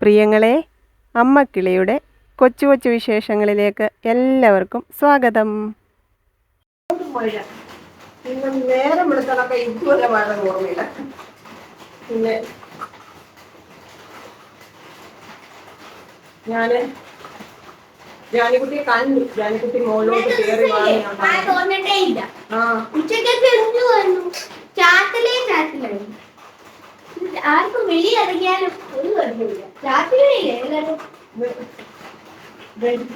പ്രിയങ്ങളെ അമ്മക്കിളിയുടെ കൊച്ചു കൊച്ചു വിശേഷങ്ങളിലേക്ക് എല്ലാവർക്കും സ്വാഗതം. പിന്നെ നേരം വെളുത്തണൊക്കെ ഇതുവരെ മഴ ഓർമ്മയില്ല. പിന്നെ ജാനിക്കുട്ടിയെ കണ്ടു. ജാനിക്കുട്ടി കയറി ആർക്കും വെളിയിറങ്ങിയാലും ഒരു കുഴപ്പമില്ല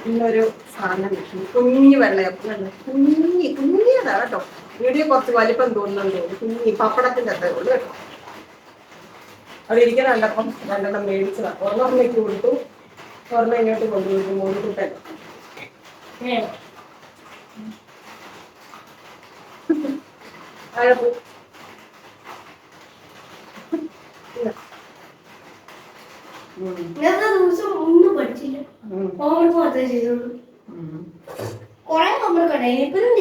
ഇന്നൊരു സാധനം കുഞ്ഞു വെള്ളയപ്പം? കുഞ്ഞി കുഞ്ഞിയതാ കേട്ടോ. വീഡിയോ കുറച്ച് വലിപ്പം തോന്നുന്നുണ്ട് കുഞ്ഞി പപ്പടത്തിന്റെ അത്രേ ഉള്ളു കേട്ടോ. അവിടെ ഇരിക്കുന്ന കണ്ടപ്പം രണ്ടെണ്ണം മേടിച്ചതാ. ഒരെണ്ണമ്മയ്ക്ക് കൊടുത്തു. ഒരെണ്ണം ഇങ്ങോട്ട് കൊണ്ടുപോയി മൂന്ന് കുട്ടൻ അഴകു ഇന്നത്തെ ദിവസം ഒന്നും പഠിച്ചില്ല. ഹോംവർക്ക് മാത്രമേ ചെയ്തുള്ളൂ. കുറെ ഹോംവർക്ക് ഉണ്ടായി ഇപ്പോഴും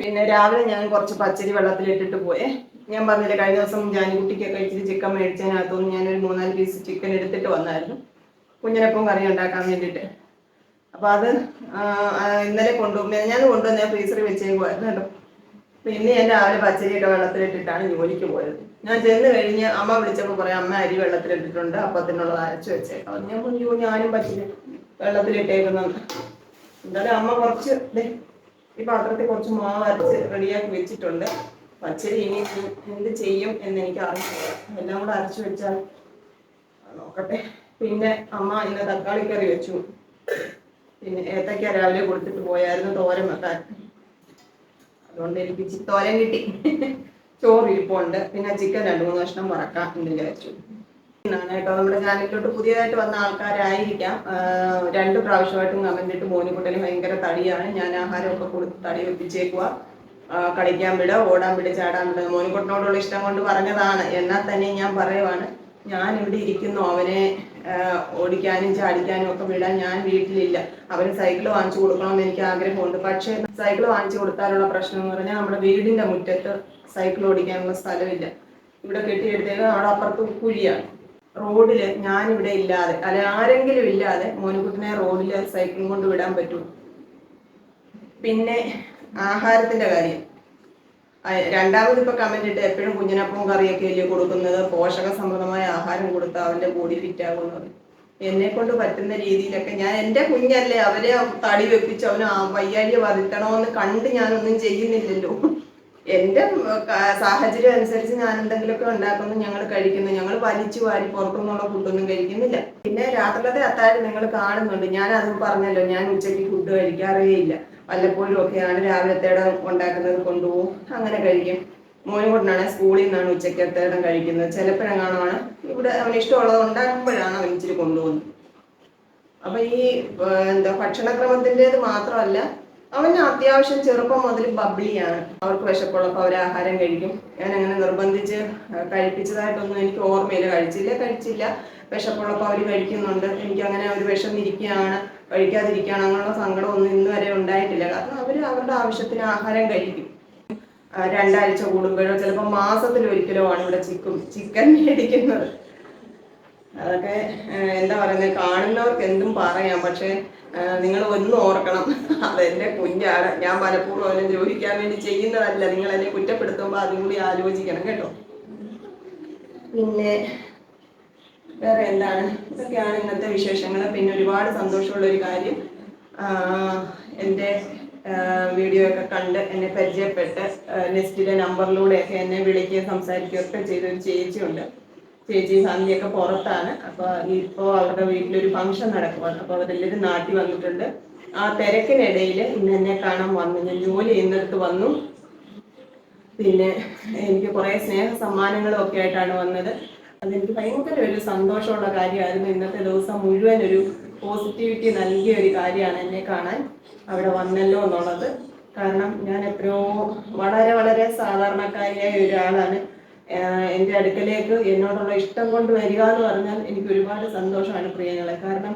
പിന്നെ രാവിലെ ഞാൻ കുറച്ച് പച്ചരി വെള്ളത്തിലിട്ടിട്ട് പോയേ. ഞാൻ പറഞ്ഞില്ല കഴിഞ്ഞ ദിവസം ജാനിക്കുട്ടിക്കൊക്കെ ഇച്ചിരി ചിക്കൻ മേടിച്ചതിനകത്തുനിന്ന് ഞാനൊരു മൂന്നാൽ പീസ് ചിക്കൻ എടുത്തിട്ട് വന്നായിരുന്നു. കുഞ്ഞിനൊപ്പം കറി ഉണ്ടാക്കാൻ വേണ്ടിട്ട് അപ്പൊ അത് ഇന്നലെ കൊണ്ടുപോകും ഞാൻ കൊണ്ടുവന്ന ഫ്രീസറിൽ വെച്ചേക്കുമായിരുന്നു കേട്ടോ. പിന്നെ ഞാൻ രാവിലെ പച്ചരിയൊക്കെ വെള്ളത്തിലിട്ടിട്ടാണ് ജോലിക്ക് പോയത്. ഞാൻ ചെന്ന് കഴിഞ്ഞ് അമ്മ വിളിച്ചപ്പോൾ പറയാം അമ്മ അരി വെള്ളത്തിലിട്ടിട്ടുണ്ട് അപ്പത്തിനുള്ളത് അരച്ച് വെച്ചേക്കാം. ഞാൻ പറഞ്ഞു ഞാനും പച്ചരി വെള്ളത്തിലിട്ടേക്കുന്നു എന്തായാലും അമ്മ കുറച്ച് ഈ പാത്രത്തിൽ കുറച്ച് മാവ് അരച്ച് റെഡിയാക്കി വെച്ചിട്ടുണ്ട്. പച്ചരി ഇനി എന്ത് ചെയ്യും എന്ന് എനിക്ക് അറിയില്ല. എല്ലാം കൂടെ അരച്ച് വെച്ചാൽ നോക്കട്ടെ. പിന്നെ അമ്മ ഇന്ന് തക്കാളി കറി വെച്ചു. പിന്നെ ഏത്തക്ക രാവിലെ കൊടുത്തിട്ട് പോയായിരുന്നു തോരം വെക്കാൻ. അതുകൊണ്ട് എനിക്ക് ഇച്ചിരി തോരൻ കിട്ടി. ചോറ് ഇരിപ്പുണ്ട്. പിന്നെ ചിക്കൻ രണ്ട് മൂന്ന് കഷ്ണം വറക്കാം എന്ന് വിചാരിച്ചു. കേട്ടോ നമ്മുടെ ചാനലിലോട്ട് പുതിയതായിട്ട് വന്ന ആൾക്കാരായിരിക്കാം. രണ്ട് പ്രാവശ്യമായിട്ടും കമന്റ് ഇട്ട് മോനിക്കുട്ടന് ഭയങ്കര തടിയാണ്. ഞാൻ ആഹാരമൊക്കെ കൊടുത്ത് തടി വെപ്പിച്ചേക്കുക കളിക്കാൻ വിട ഓടാൻ വിട ചാടാൻ വിട. മോനിക്കുട്ടനോടുള്ള ഇഷ്ടം കൊണ്ട് പറഞ്ഞതാണ്. എന്നാൽ തന്നെ ഞാൻ പറയുവാണ്. ഞാൻ ഇവിടെ ഇരിക്കുന്നു. അവനെ ഓടിക്കാനും ചാടിക്കാനും ഒക്കെ വിടാൻ ഞാൻ വീട്ടിലില്ല. അവന് സൈക്കിൾ വാങ്ങിച്ചു കൊടുക്കണമെന്ന് എനിക്ക് ആഗ്രഹമുണ്ട്. പക്ഷേ സൈക്കിൾ വാങ്ങിച്ചു കൊടുത്താലുള്ള പ്രശ്നം എന്ന് പറഞ്ഞാൽ നമ്മുടെ വീടിന്റെ മുറ്റത്ത് സൈക്കിൾ ഓടിക്കാനുള്ള സ്ഥലമില്ല. ഇവിടെ കെട്ടിയെടുത്തേക്ക് അവിടെ അപ്പുറത്ത് കുഴിയാണ്. റോഡിൽ ഞാൻ ഇവിടെ ഇല്ലാതെ അല്ലെ ആരെങ്കിലും ഇല്ലാതെ മോനുകുട്ടിനെ റോഡിൽ സൈക്കിൾ കൊണ്ട് വിടാൻ പറ്റൂ. പിന്നെ ആഹാരത്തിന്റെ കാര്യം. രണ്ടാമത് ഇപ്പൊ കമന്റ് ഇട്ട് എപ്പോഴും കുഞ്ഞിനപ്പവും കറിയൊക്കെ അല്ലേ കൊടുക്കുന്നത്? പോഷക സമൃദ്ധമായ ആഹാരം കൊടുത്താൽ അവന്റെ ബോഡി ഫിറ്റ് ആകുന്നത് എന്നെ കൊണ്ട് പറ്റുന്ന രീതിയിലൊക്കെ ഞാൻ എന്റെ കുഞ്ഞല്ലേ അവരെ തടി വെപ്പിച്ച് അവന് വയ്യാഴിക വരുത്തണമെന്ന് കണ്ട് ഞാനൊന്നും ചെയ്യുന്നില്ലല്ലോ. എന്റെ സാഹചര്യം അനുസരിച്ച് ഞാൻ എന്തെങ്കിലുമൊക്കെ ഉണ്ടാക്കുന്നു ഞങ്ങൾ കഴിക്കുന്നു. ഞങ്ങൾ വലിച്ചു വാരി പുറത്തുനിന്നുള്ള ഫുഡൊന്നും കഴിക്കുന്നില്ല. പിന്നെ രാത്രിയിലത്തെ അത്താഴം നിങ്ങൾ കാണുന്നുണ്ട്. ഞാൻ അതും പറഞ്ഞല്ലോ ഞാൻ ഉച്ചയ്ക്ക് ഫുഡ് കഴിക്കാറേ ഇല്ല. വല്ലപ്പോഴും ഒക്കെയാണ് രാവിലത്തേടെ ഉണ്ടാക്കുന്നത് കൊണ്ടുപോകും. അങ്ങനെ കഴിക്കും. മോനും കൊണ്ടാണ് സ്കൂളിൽ നിന്നാണ് ഉച്ചക്കത്തേടം കഴിക്കുന്നത്. ചിലപ്പോഴെങ്ങാണാണ് ഇവിടെ അവന് ഇഷ്ടമുള്ളത് ഉണ്ടാക്കുമ്പോഴാണ് അവൻ ഇച്ചിരി കൊണ്ടുപോകുന്നത്. അപ്പൊ ഈ എന്താ ഭക്ഷണക്രമത്തിന്റെത് മാത്രമല്ല അവന് അത്യാവശ്യം ചെറുപ്പം മുതൽ ബബ്ലിയാണ് അവർക്ക് വിശപ്പുള്ളപ്പോൾ അവർ ആഹാരം കഴിക്കും. ഞാൻ അങ്ങനെ നിർബന്ധിച്ച് കഴിപ്പിച്ചതായിട്ടൊന്നും എനിക്ക് ഓർമ്മയില്ല. കഴിച്ചില്ല കഴിച്ചില്ല. വിശപ്പുള്ളപ്പോൾ അവർ കഴിക്കുന്നുണ്ട്. എനിക്ക് അങ്ങനെ ഒരു വിഷമിരിക്കുകയാണ് കഴിക്കാതിരിക്കുകയാണ് അങ്ങനെയുള്ള സങ്കടമൊന്നും ഇന്ന് വരെ ഉണ്ടായിട്ടില്ല. കാരണം അവർ അവരുടെ ആവശ്യത്തിന് ആഹാരം കഴിക്കും. രണ്ടാഴ്ച കൂടുമ്പോഴോ ചിലപ്പോൾ മാസത്തിൽ ഒരിക്കലോ ആണ് ഇവിടെ ചിക്കും. ചിക്കൻ മേടിക്കുന്നത്. അതൊക്കെ എന്താ പറയുന്നത് കാണുന്നവർക്ക് എന്തും പറയാം. പക്ഷെ നിങ്ങൾ ഒന്നും ഓർക്കണം. അതെന്റെ കുഞ്ഞാണ്. ഞാൻ പലപ്പോഴും അവനെ ദ്രോഹിക്കാൻ വേണ്ടി ചെയ്യുന്നതല്ല. നിങ്ങൾ എന്നെ കുറ്റപ്പെടുത്തുമ്പോൾ അതും കൂടി ആലോചിക്കണം കേട്ടോ. പിന്നെ വേറെ എന്താണ്? ഇതൊക്കെയാണ് ഇന്നത്തെ വിശേഷങ്ങൾ പിന്നെ ഒരുപാട് സന്തോഷമുള്ള ഒരു കാര്യം എന്റെ വീഡിയോ ഒക്കെ കണ്ട് എന്നെ പരിചയപ്പെട്ട് നെസ്റ്റിലെ നമ്പറിലൂടെയൊക്കെ എന്നെ വിളിക്കുകയും സംസാരിക്കുകയൊക്കെ ചെയ്തൊരു ചേച്ചിയുണ്ട്. ചേച്ചി സന്ധ്യയൊക്കെ പുറത്താണ്. അപ്പൊ ഇപ്പോ അവരുടെ വീട്ടിലൊരു ഫംഗ്ഷൻ നടക്കുവാണ്. അപ്പൊ അവരെല്ലാവരും നാട്ടിൽ വന്നിട്ടുണ്ട്. ആ തിരക്കിനിടയിൽ ഇന്ന് എന്നെ കാണാൻ വന്നു. ഞാൻ ജോലി ചെയ്യുന്നിടത്ത് വന്നു. പിന്നെ എനിക്ക് കുറേ സ്നേഹ സമ്മാനങ്ങളും ഒക്കെ ആയിട്ടാണ് വന്നത്. അതെനിക്ക് ഭയങ്കര ഒരു സന്തോഷമുള്ള കാര്യമായിരുന്നു. ഇന്നത്തെ ദിവസം മുഴുവൻ ഒരു പോസിറ്റിവിറ്റി നൽകിയ ഒരു കാര്യമാണ് എന്നെ കാണാൻ അവിടെ വന്നല്ലോ എന്നുള്ളത്. കാരണം ഞാൻ എത്രയോ വളരെ വളരെ സാധാരണക്കാരിയായ ഒരാളാണ്. എന്റെ അടുക്കലേക്ക് എന്നോടുള്ള ഇഷ്ടം കൊണ്ട് വരിക എന്ന് പറഞ്ഞാൽ എനിക്ക് ഒരുപാട് സന്തോഷമാണ് പ്രിയങ്ങളെ. കാരണം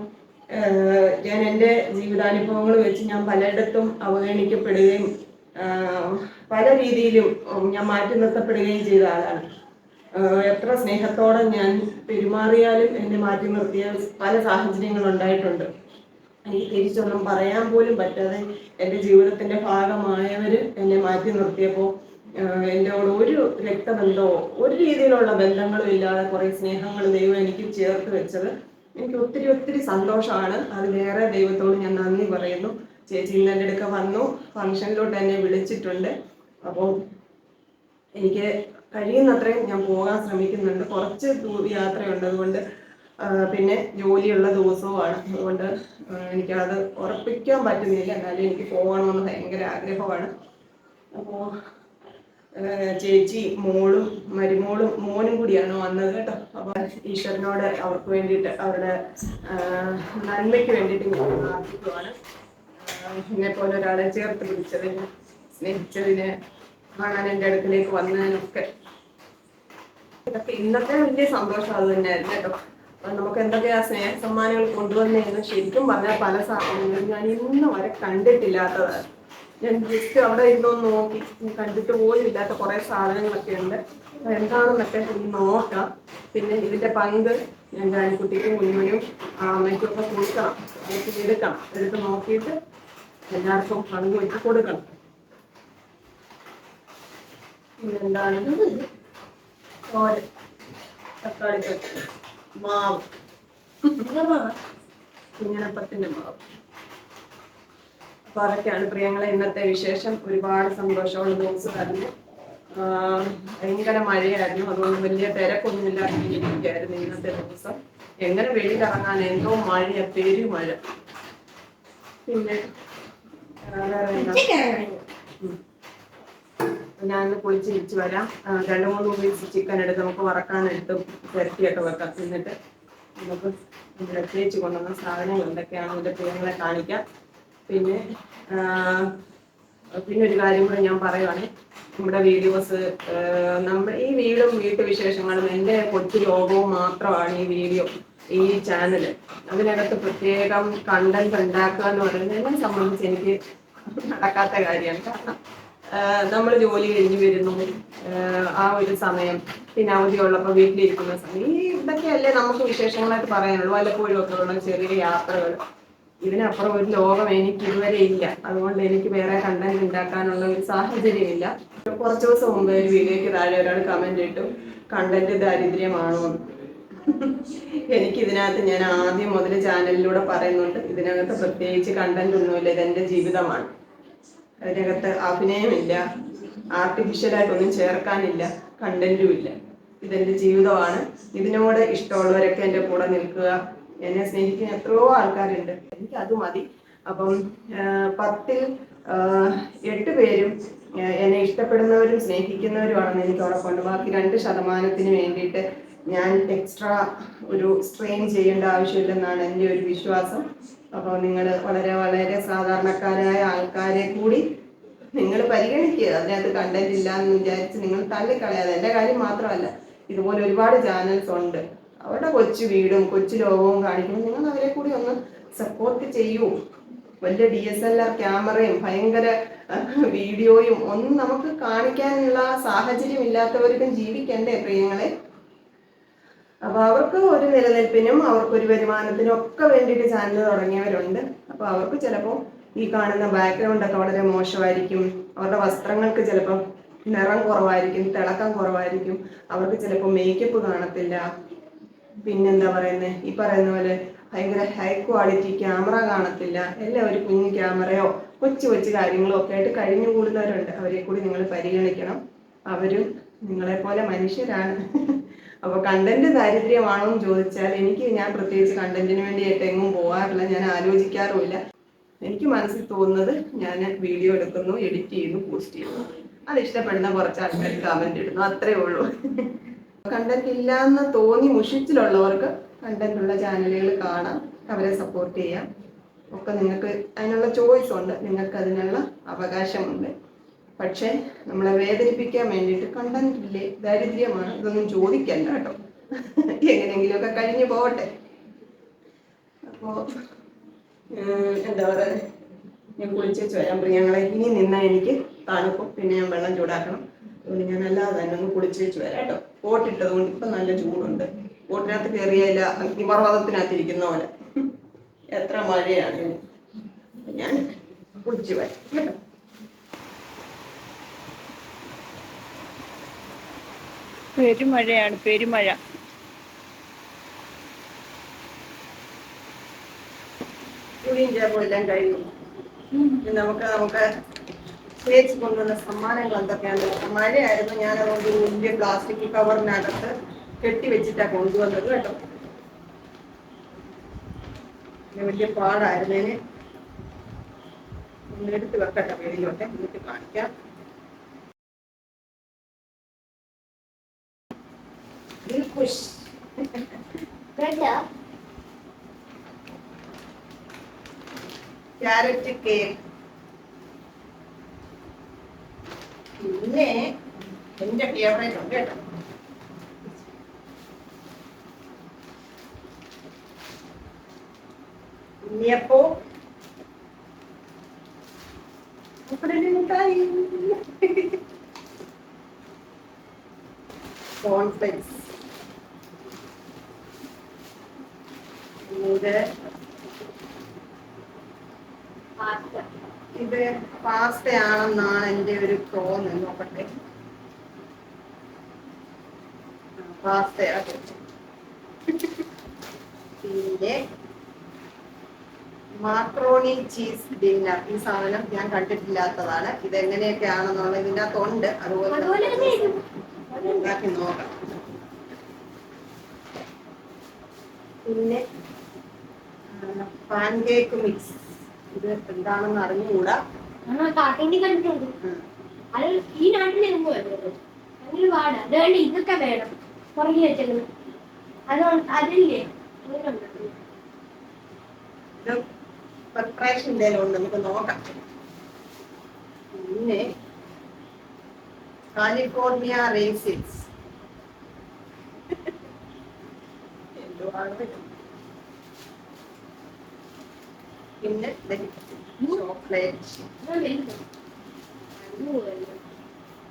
ഞാൻ എന്റെ ജീവിതാനുഭവങ്ങൾ വെച്ച് ഞാൻ പലയിടത്തും അവഗണിക്കപ്പെടുകയും പല രീതിയിലും ഞാൻ മാറ്റി നിർത്തപ്പെടുകയും ചെയ്ത ആളാണ്. എത്ര സ്നേഹത്തോടെ ഞാൻ പെരുമാറിയാലും എന്നെ മാറ്റി നിർത്തിയ പല സാഹചര്യങ്ങൾ ഉണ്ടായിട്ടുണ്ട്. എനിക്ക് തിരിച്ചൊന്നും പറയാൻ പോലും പറ്റാതെ എന്റെ ജീവിതത്തിന്റെ ഭാഗമായവർ എന്നെ മാറ്റി നിർത്തിയപ്പോൾ എന്നോട് ഒരു രക്തബന്ധമോ ഒരു രീതിയിലുള്ള ബന്ധങ്ങളും ഇല്ലാതെ കുറേ സ്നേഹങ്ങൾ ദൈവം എനിക്ക് ചേർത്ത് വെച്ചത്. എനിക്ക് ഒത്തിരി ഒത്തിരി സന്തോഷമാണ്. അതിലേറെ ദൈവത്തോട് ഞാൻ നന്ദി പറയുന്നു. ചേച്ചി ഇന്ന് എന്റെ അടുക്ക വന്നു. ഫംഗ്ഷനിലോട്ട് എന്നെ വിളിച്ചിട്ടുണ്ട്. അപ്പോൾ എനിക്ക് കഴിയുന്നത്രയും ഞാൻ പോകാൻ ശ്രമിക്കുന്നുണ്ട്. കുറച്ച് യാത്ര യാത്രയുണ്ട്. അതുകൊണ്ട് പിന്നെ ജോലിയുള്ള ദിവസവുമാണ്. അതുകൊണ്ട് എനിക്കത് ഉറപ്പിക്കാൻ പറ്റുന്നില്ല. എന്നാലും എനിക്ക് പോകണമെന്ന് ഭയങ്കര ആഗ്രഹമാണ്. അപ്പോൾ ചേച്ചി മോളും മരുമോളും മോനും കൂടിയാണ് വന്നത് കേട്ടോ. അപ്പോൾ ഈശ്വരനോട് അവർക്ക് വേണ്ടിയിട്ട് അവരുടെ നന്മയ്ക്ക് വേണ്ടിയിട്ട് ഞാൻ പ്രാർത്ഥിക്കുവാണ്. എന്നെ പോലെ ഒരാളെ ചേർത്ത് പിടിച്ചതിന് സ്നേഹിച്ചതിന് കാണാൻ എന്റെ അടുക്കിലേക്ക് വന്നതിനൊക്കെ. ഇന്നത്തെ വലിയ സന്തോഷം അത് തന്നെയായിരുന്നു കേട്ടോ. നമുക്ക് എന്തൊക്കെയാ സ്നേഹ സമ്മാനങ്ങൾ കൊണ്ടുവന്നതെന്ന് ശരിക്കും പറഞ്ഞാൽ പല സാധനങ്ങളും ഞാൻ ഇന്ന് വരെ കണ്ടിട്ടില്ലാത്തതാണ്. ഞാൻ ജസ്റ്റ് അവിടെ ഇരുന്നൊന്ന് നോക്കി. കണ്ടിട്ട് പോലും ഇല്ലാത്ത കുറെ സാധനങ്ങളൊക്കെ ഉണ്ട്. എന്താണെന്നൊക്കെ ഇനി നോക്കാം. പിന്നെ ഇതിന്റെ പങ്ക് ഞാൻ ജാനിക്കുട്ടിക്കും കുഞ്ഞുമനും അമ്മയ്ക്കും ഒക്കെ കൊടുക്കണം. എനിക്ക് എടുക്കണം. എടുത്ത് നോക്കിയിട്ട് എല്ലാവർക്കും പങ്ക് വെച്ച് കൊടുക്കണം. പിന്നെന്താണ് തോരൻ. തക്കാളി മാവ്. കുഞ്ഞിനപ്പത്തിന്റെ മാവ്. അപ്പൊ അതൊക്കെയാണ് പ്രിയങ്ങളെ ഇന്നത്തെ വിശേഷം ഒരുപാട് സന്തോഷമുള്ള ദിവസമായിരുന്നു. ഭയങ്കര മഴയായിരുന്നു. അതുകൊണ്ട് വലിയ തിരക്കൊന്നുമില്ലാത്ത രീതിക്കായിരുന്നു ഇന്നത്തെ ദിവസം. എങ്ങനെ വെളിയിലിറങ്ങാൻ എന്തോ മഴ. പെരുമഴ പിന്നെ ആ, വേറെ എന്താ? ഞാൻ കുളിച്ച് ഇരിച്ച് വരാം. രണ്ടു മൂന്ന് പീസ് ചിക്കൻ എടുത്ത് നമുക്ക് വറക്കാനെടുത്ത് പുരട്ടിയൊക്കെ വെക്കാം. എന്നിട്ട് നമുക്ക് തേച്ച് കൊണ്ടുവന്ന സാധനങ്ങൾ എന്തൊക്കെയാണ് എന്റെ പ്രിയങ്ങളെ കാണിക്കാം. പിന്നെ പിന്നെ ഒരു കാര്യം കൂടെ ഞാൻ പറയുവാണ്. നമ്മുടെ വീഡിയോസ് നമ്മുടെ ഈ വീടും വീട്ടുവിശേഷങ്ങളും എന്റെ കൊച്ചു ലോകവും മാത്രമാണ് ഈ വീഡിയോ ഈ ചാനൽ അതിനകത്ത് പ്രത്യേകം കണ്ടന്റ് ഉണ്ടാക്കുക എന്ന് പറയുന്നത് എന്നെ സംബന്ധിച്ച് എനിക്ക് നടക്കാത്ത കാര്യമാണ്. കാരണം നമ്മൾ ജോലി കഴിഞ്ഞ് വരുന്നു. ആ ഒരു സമയം പിന്നെ അവധിയുള്ളപ്പോൾ വീട്ടിലിരിക്കുന്ന സമയം ഈ ഇതൊക്കെയല്ലേ നമുക്ക് വിശേഷങ്ങളായിട്ട് പറയാനുള്ളൂ. വല്ലപ്പോഴും ഒക്കെ ഉള്ള ചെറിയ യാത്രകൾ. ഇതിനപ്പുറം ഒരു ലോകം എനിക്ക് ഇതുവരെ ഇല്ല. അതുകൊണ്ട് എനിക്ക് വേറെ കണ്ടന്റ് ഉണ്ടാക്കാനുള്ള ഒരു സാഹചര്യമില്ല. കുറച്ച് ദിവസം മുമ്പ് ഒരു വീഡിയോയ്ക്ക് താഴെ ഒരാൾ കമന്റ് ഇട്ടു കണ്ടന്റ് ദാരിദ്ര്യമാണോ? എനിക്ക് ഇതിനകത്ത് ഞാൻ ആദ്യം മുതൽ ചാനലിലൂടെ പറയുന്നുണ്ട് ഇതിനകത്ത് പ്രത്യേകിച്ച് കണ്ടന്റ് ഒന്നുമില്ല ഇതെന്റെ ജീവിതമാണ്. അതിനകത്ത് അഭിനയമില്ല ആർട്ടിഫിഷ്യലായിട്ടൊന്നും ചേർക്കാനില്ല കണ്ടന്റും ഇല്ല. ഇതെന്റെ ജീവിതമാണ്. ഇതിനോട് ഇഷ്ടമുള്ളവരൊക്കെ എന്റെ കൂടെ നിൽക്കുക. എന്നെ സ്നേഹിക്കുന്ന എത്രയോ ആൾക്കാരുണ്ട്. എനിക്ക് അത് മതി. അപ്പം പത്തിൽ എട്ട് പേരും എന്നെ ഇഷ്ടപ്പെടുന്നവരും സ്നേഹിക്കുന്നവരുമാണെന്ന് എനിക്ക് ഉറപ്പുണ്ട് ബാക്കി രണ്ട് ശതമാനത്തിന് വേണ്ടിയിട്ട് ഞാൻ എക്സ്ട്രാ ഒരു സ്ട്രെയിൻ ചെയ്യേണ്ട ആവശ്യമില്ലെന്നാണ് എന്റെ ഒരു വിശ്വാസം. അപ്പോൾ നിങ്ങൾ വളരെ വളരെ സാധാരണക്കാരായ ആൾക്കാരെ കൂടി നിങ്ങൾ പരിഗണിക്കുക. അതിനകത്ത് കണ്ടന്റ് ഇല്ല എന്ന് വിചാരിച്ച് നിങ്ങൾ തള്ളിക്കളയാതെ. എന്റെ കാര്യം മാത്രമല്ല ഇതുപോലെ ഒരുപാട് ചാനൽസ് ഉണ്ട്. അവരുടെ കൊച്ചു വീടും കൊച്ചു ലോകവും കാണിക്കുമ്പോൾ നിങ്ങൾ അവരെ കൂടി ഒന്ന് സപ്പോർട്ട് ചെയ്യൂ. വലിയ ഡി എസ് എൽ ആർ ക്യാമറയും ഭയങ്കര വീഡിയോയും ഒന്നും നമുക്ക് കാണിക്കാനുള്ള സാഹചര്യം ഇല്ലാത്തവർക്കും ജീവിക്കണ്ടേ പ്രിയങ്ങളെ? അപ്പൊ അവർക്ക് ഒരു നിലനിൽപ്പിനും അവർക്ക് ഒരു വരുമാനത്തിനും ഒക്കെ വേണ്ടിയിട്ട് ചാനൽ തുടങ്ങിയവരുണ്ട്. അപ്പൊ അവർക്ക് ചിലപ്പോൾ ഈ കാണുന്ന ബാക്ക്ഗ്രൗണ്ട് ഒക്കെ വളരെ മോശമായിരിക്കും. അവരുടെ വസ്ത്രങ്ങൾക്ക് ചിലപ്പോൾ നിറം കുറവായിരിക്കും തിളക്കം കുറവായിരിക്കും. അവർക്ക് ചിലപ്പോൾ മേക്കപ്പ് കാണത്തില്ല. പിന്നെന്താ പറയുന്നത് ഈ പറയുന്ന പോലെ ഭയങ്കര ഹൈ ക്വാളിറ്റി ക്യാമറ കാണത്തില്ല. എല്ലാം ഒരു കുഞ്ഞു ക്യാമറയോ കൊച്ചു കൊച്ചു കാര്യങ്ങളോ ഒക്കെ ആയിട്ട് കഴിഞ്ഞു കൂടുന്നവരുണ്ട്. അവരെ കൂടി നിങ്ങൾ പരിഗണിക്കണം. അവരും നിങ്ങളെ പോലെ മനുഷ്യരാണ്. അപ്പോൾ കണ്ടന്റ് ദാരിദ്ര്യമാണോ എന്ന് ചോദിച്ചാൽ എനിക്ക് ഞാൻ പ്രത്യേകിച്ച് കണ്ടന്റിന് വേണ്ടിയായിട്ട് എങ്ങും പോകാറില്ല ഞാൻ ആലോചിക്കാറുമില്ല. എനിക്ക് മനസ്സിൽ തോന്നുന്നത് ഞാൻ വീഡിയോ എടുക്കുന്നു എഡിറ്റ് ചെയ്യുന്നു പോസ്റ്റ് ചെയ്യുന്നു. അത് ഇഷ്ടപ്പെടുന്ന കുറച്ച് ആൾക്കാർ കമന്റ് ഇടുന്നു. അത്രേ ഉള്ളൂ. കണ്ടന്റ് ഇല്ല എന്ന് തോന്നി മുഷിച്ചിലുള്ളവർക്ക് കണ്ടന്റ് ഉള്ള ചാനലുകൾ കാണാം അവരെ സപ്പോർട്ട് ചെയ്യാം. ഒക്കെ നിങ്ങൾക്ക് അതിനുള്ള ചോയ്സ് ഉണ്ട്. നിങ്ങൾക്ക് അതിനുള്ള അവകാശമുണ്ട്. പക്ഷേ നമ്മളെ വേദനിപ്പിക്കാൻ വേണ്ടിയിട്ട് കണ്ടന്റ് ഇല്ലേ? ദാരിദ്ര്യമാണ്. ഇതൊന്നും ചോദിക്കല്ല കേട്ടോ. എങ്ങനെയെങ്കിലുമൊക്കെ കഴിഞ്ഞു പോകട്ടെ. അപ്പോൾ എന്താ പറയുക? ഞാൻ കുളിച്ചേച്ച് വരാൻ പ്രിയങ്ങളെ ഇനി നിന്നാൽ എനിക്ക് തണുപ്പും പിന്നെ ഞാൻ വെള്ളം ചൂടാക്കണം. അതുകൊണ്ട് ഞാൻ അല്ലാതെ തന്നെ ഒന്ന് കുളിച്ചേച്ച് വരാം കേട്ടോ. കോട്ടിട്ടത് കൊണ്ട് ഇപ്പം നല്ല ചൂടുണ്ട്. കോട്ടിനകത്ത് കയറിയല്ല അഗ്നിപർവതത്തിനകത്ത് ഇരിക്കുന്ന പോലെ. എത്ര മഴയാണ്. ഞാൻ കുളിച്ച് വരാം കേട്ടോ. പെരുമഴയാണ് പെരുമഴ. കുളിയും ചേർന്നെല്ലാം കഴിഞ്ഞു. നമുക്ക് നമുക്ക് ചേച്ചി കൊണ്ടുവന്ന സമ്മാനങ്ങൾ എന്തൊക്കെയാണ് മഴയായിരുന്നു. ഞാൻ അതുകൊണ്ട് വലിയ പ്ലാസ്റ്റിക് കവറിനകത്ത് കെട്ടി വെച്ചിട്ടാ കൊണ്ടുവന്നത് കേട്ടോ. വലിയ പാടായിരുന്നേന് ഒന്ന് എടുത്ത് വെക്കട്ടെ വെളിയിലോട്ടെ എന്നിട്ട് കാണിക്കാം. ക്യാരറ്റ് കേക്ക് പിന്നെ എന്റെ ഫേവറേറ്റ് ഉണ്ട് കേട്ടോ. ഉണ്ണിയപ്പോ. ഇത് പാസ്തയാണെന്നാണ് എന്റെ ഒരു തോന്നൽ. നോക്കട്ടെ. പിന്നെ മാക്രോണി ചീസ് ഡിന്നർ. ഈ സാധനം ഞാൻ കണ്ടിട്ടില്ലാത്തതാണ്. ഇത് എങ്ങനെയൊക്കെയാണെന്നുള്ളത് ഇതിന്റെ അകത്തുണ്ട് അതുപോലെ. ഉണ്ടാക്കി നോക്കാം. പിന്നെ പാൻകേക്ക് മിക്സ്. ഇത് എന്താണെന്ന് അറിഞ്ഞുകൂടാ. കാട്ടിന്റെ കണ്ടിട്ടുണ്ട്. അത് ഈ നാട്ടിൽ എങ്ങും വരുന്നത് അങ്ങനെ പാടാ. അതുകൊണ്ട് ഇതൊക്കെ വേണം. പുറകെ വെച്ചത് അതുകൊണ്ട് അതില്ലേ? ഉണ്ട് നമുക്ക് നോക്കാം. പിന്നെ കാലിഫോർണിയ റേസിൻസ് എന്തുവാണ് പിന്നെ ചോക്ലേറ്റ്.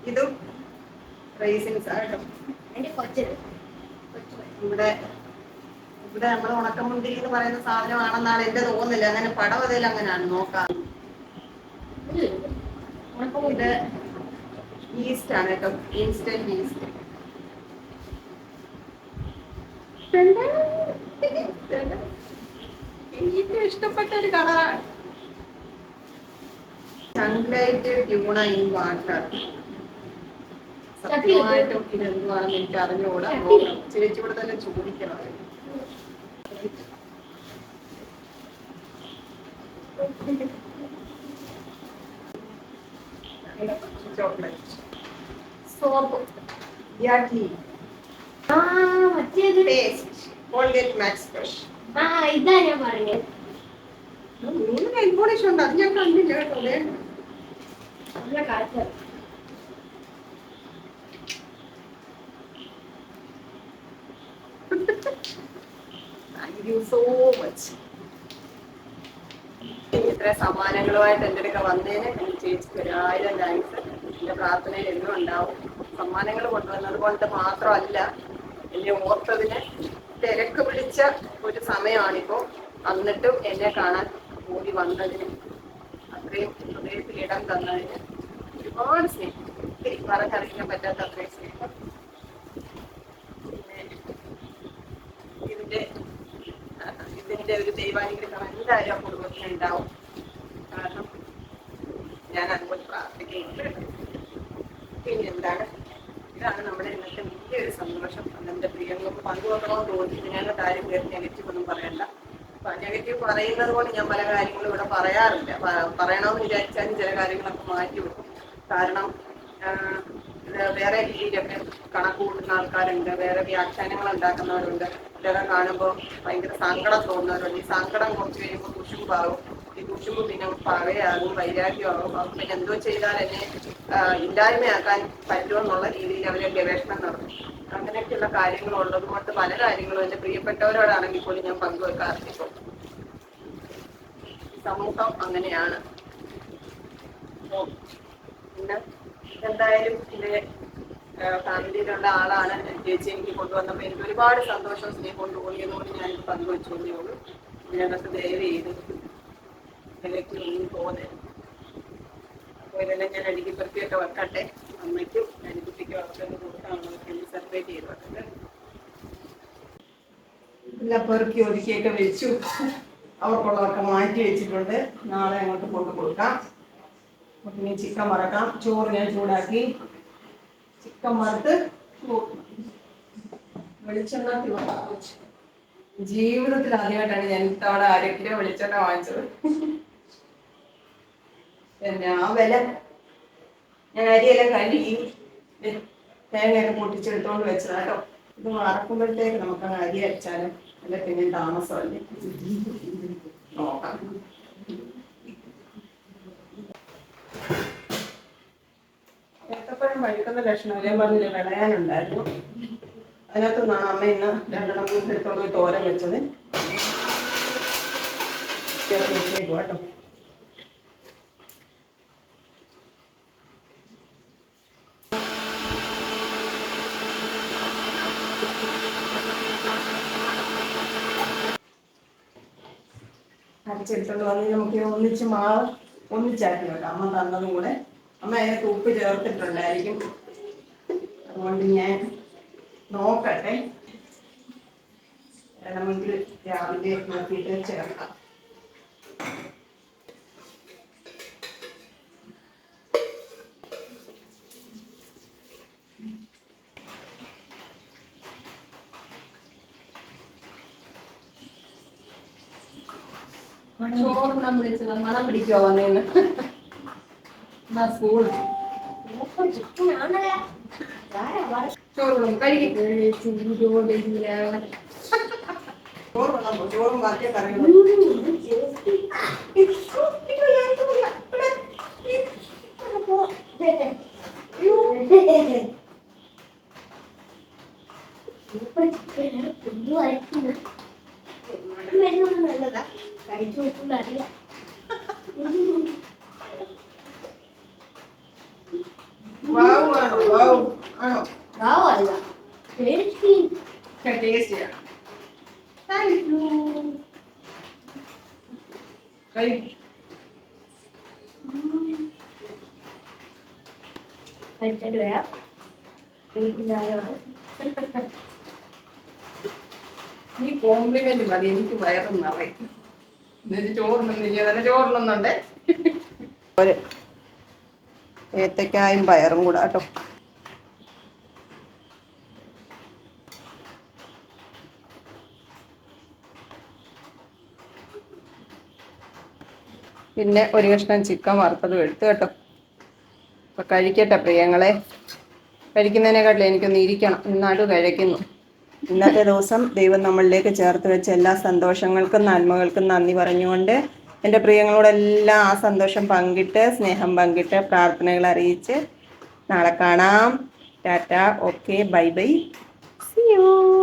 ഇതും റേസിൻസ് ആട്ടോ. ഇവിടെ ഇവിടെ നമ്മൾ ഉണക്കമുന്തിരി എന്ന് പറയുന്ന സാധനമാണെന്നാണ് എന്റെ തോന്നുന്നില്ല അങ്ങനെ പടവതയിൽ അങ്ങനെയാണ്. നോക്കാം. ഇത് ഈസ്റ്റ് ആണ് കേട്ടോ. ഇൻസ്റ്റന്റ് ഈസ്റ്റ് എനിക്ക് ഇഷ്ടപ്പെട്ട ഒരു കളറാണ് സൺലൈറ്റ് ട്യൂണ ഇൻ വാട്ടർ. സത്യമായിട്ടും ഇതെന്തുവാണെന്ന് എനിക്ക് അറിഞ്ഞുകൂടാ. നോക്കണം. ചേച്ചിയോട് തന്നെ ചോദിക്കണം. ചോക്ലേറ്റ് സോപ്പ് ആ മറ്റേത്. പേസ്റ്റ്. Colgate Max Fresh. ആ ഇതാ ഞാൻ പറഞ്ഞത്. മൂന്ന് നെയിൽ ഉണ്ട് അത് ഞാൻ കണ്ടില്ല കേട്ടോ നല്ല കാഴ്ച താങ്ക് യു സോ മച്ച് ഇത്ര സമ്മാനങ്ങളുമായിട്ട് എന്റെ അടുക്ക വന്നതിന് ചേച്ചിക്ക് ഒരായിരം താങ്ക്സ് എന്റെ പ്രാർത്ഥനയിൽ എന്നും ഉണ്ടാവും. സമ്മാനങ്ങൾ കൊണ്ടുവന്നത് കൊണ്ട് മാത്രമല്ല എന്നെ ഓർത്തതിന് തിരക്ക് പിടിച്ച ഒരു സമയമാണിപ്പോൾ എന്നിട്ടും എന്നെ കാണാൻ കൂടി വന്നതിന് അത്രയും ഹൃദയത്തിൽ ഇടം തന്നതിന് ഒരുപാട് സ്നേഹം. ഒത്തിരി പറഞ്ഞറിയിക്കാൻ പറ്റാത്ത അത്രയും സ്നേഹം. പിന്നെ ഇതിന്റെ ഇതിന്റെ ഒരു ദൈവാനുഗ്രഹം എന്തായാലും ആ കുടുംബത്തിന് ഉണ്ടാവും. കാരണം ഞാൻ അതുപോലെ പ്രാർത്ഥിക്കുന്നുണ്ട്. പിന്നെ എന്താണ്? ഇതാണ് നമ്മുടെ ഇന്നത്തെ വലിയൊരു സന്തോഷം. അതെന്റെ പ്രിയങ്ങൾക്ക് പങ്കുവെക്കണമെന്ന് തോന്നി ഇതിനകത്ത് കാര്യം കയറി നെഗറ്റീവ് ഒന്നും പറയണ്ട. നെഗറ്റീവ് പറയുന്നത് കൊണ്ട് ഞാൻ പല കാര്യങ്ങളും ഇവിടെ പറയാറില്ല പറയണമെന്ന് വിചാരിച്ചാലും ചില കാര്യങ്ങളൊക്കെ മാറ്റി വെക്കും. കാരണം വേറെ രീതിയിലൊക്കെ കണക്ക് കൂട്ടുന്ന ആൾക്കാരുണ്ട്. വേറെ വ്യാഖ്യാനങ്ങൾ ഉണ്ടാക്കുന്നവരുണ്ട്. ഇതൊക്കെ കാണുമ്പോൾ ഭയങ്കര സങ്കടം തോന്നുന്നവരുണ്ട്. ഈ സങ്കടം കുറച്ച് കഴിയുമ്പോൾ കുശുമ്പാകും ഈ കുശുമ്പ് പിന്നെ പകയാകും വൈരാഗ്യമാകും. അപ്പം പിന്നെ എന്തോ ചെയ്താൽ എന്നെ ഇല്ലായ്മയാക്കാൻ പറ്റുമെന്നുള്ള രീതിയിൽ അവർ ഗവേഷണം നടത്തി. അങ്ങനെയൊക്കെയുള്ള കാര്യങ്ങൾ ഉള്ളത് കൊണ്ട് പല കാര്യങ്ങളും എന്റെ പ്രിയപ്പെട്ടവരോടാണെങ്കിൽ പോലും ഞാൻ പങ്കുവെക്കാറില്ല ഇപ്പോൾ. സമൂഹം അങ്ങനെയാണ്. പിന്നെ എന്തായാലും എന്റെ ഫാമിലിയിലുള്ള ആളാണ്. ചേച്ചി എനിക്ക് കൊണ്ടുവന്നപ്പോൾ എനിക്ക് ഒരുപാട് സന്തോഷം സ്നേഹം തോന്നിയതുകൊണ്ട് ഞാൻ പങ്കുവെച്ചു ഉള്ളൂ. ഇതിനകത്ത് ദയവ് ചെയ്ത് ഇതിലേക്ക് തോന്നരുത് അപ്പോൾ ഇതെല്ലാം ഞാൻ അടുക്കി പെറുക്കിയൊക്കെ വെക്കട്ടെ. അമ്മയ്ക്കും അനുകുട്ടിക്കും അവർക്കൊന്ന് കൊടുക്കാനുള്ള സെപ്പറേറ്റ് ചെയ്ത് വെക്കട്ടെ. എല്ലാം പെറുക്കി ഒതുക്കിയൊക്കെ വെച്ചു. അവർക്കുള്ളതൊക്കെ മാറ്റി വെച്ചിട്ടുണ്ട്. നാളെ അങ്ങോട്ട് കൊണ്ടു കൊടുക്കാം. പിന്നെ ചിക്കൻ മറക്കാം ചോറ് ഞാൻ ചൂടാക്കി. ചിക്കൻ വറുത്ത് വെളിച്ചെണ്ണ ജീവിതത്തിൽ ആദ്യമായിട്ടാണ് ഞാൻ ഇത്തവണ അര കിലോ വെളിച്ചെണ്ണ വാങ്ങിച്ചത്. പിന്നെ ആ വില. ഞാൻ അരിയെല്ലാം കഴുകി തേങ്ങയൊക്കെ പൊട്ടിച്ചെടുത്തോണ്ട് വെച്ചതാ കേട്ടോ ഇത് മറക്കുമ്പോഴത്തേക്ക് നമുക്ക് അരി അരച്ചാലും അല്ലെ പിന്നെ താമസമല്ലേ? നോക്കാം. ഏത്തപ്പഴം വഴുക്കുന്ന ലക്ഷണം ഞാൻ പറഞ്ഞില്ല വിളയാനുണ്ടായിരുന്നു. നാ അമ്മ ഇന്ന് രണ്ടെണ്ണം എടുത്തോണ്ട് തോരൻ വെച്ചത്. കേട്ടോ അരച്ചെടുത്തോണ്ട് വന്ന് നമുക്ക് ഒന്നിച്ച് മാവ് ഒന്നിച്ചാക്കി വെക്കാം. അമ്മ തന്നതും കൂടെ. അമ്മ അതിനകത്ത് ഉപ്പ് ചേർത്തിട്ടുണ്ടായിരിക്കും. അതുകൊണ്ട് ഞാൻ നോക്കട്ടെ. നമുക്ക് രാവിലെ നോക്കിയിട്ട് ചേർക്കാം. ചോറെണ്ണം വിളിച്ചത് മണം പിടിക്കുവോ വന്നേന്ന്? എന്നാ സ്കൂൾ ചോറും കഴിക്കും ചോറ് വേണം ചോറും ബാക്കിയ കറികളും ആണോ കോംപ്ലിമെന്റ് മതി എനിക്ക് വയറും നിറയും ചോറിനൊന്നുണ്ട് ഒരു ഏത്തക്കായും പയറും കൂടെ പിന്നെ ഒരു കഷ്ണം ചിക്കൻ വറുത്തതും എടുത്തു കേട്ടോ. അപ്പൊ കഴിക്കട്ടെ പ്രിയങ്ങളെ. കഴിക്കുന്നതിനെക്കാട്ടിലും എനിക്കൊന്ന് ഇരിക്കണം. എന്നാലും കഴിക്കുന്നു. ഇന്നത്തെ ദിവസം ദൈവം നമ്മളിലേക്ക് ചേർത്ത് വെച്ച എല്ലാ സന്തോഷങ്ങൾക്കും നന്മകൾക്കും നന്ദി പറഞ്ഞുകൊണ്ട് എന്റെ പ്രിയങ്ങളോടെല്ലാം ആ സന്തോഷം പങ്കിട്ട് സ്നേഹം പങ്കിട്ട് പ്രാർത്ഥനകൾ അറിയിച്ച് നാളെ കാണാം. Tata okay bye bye. See you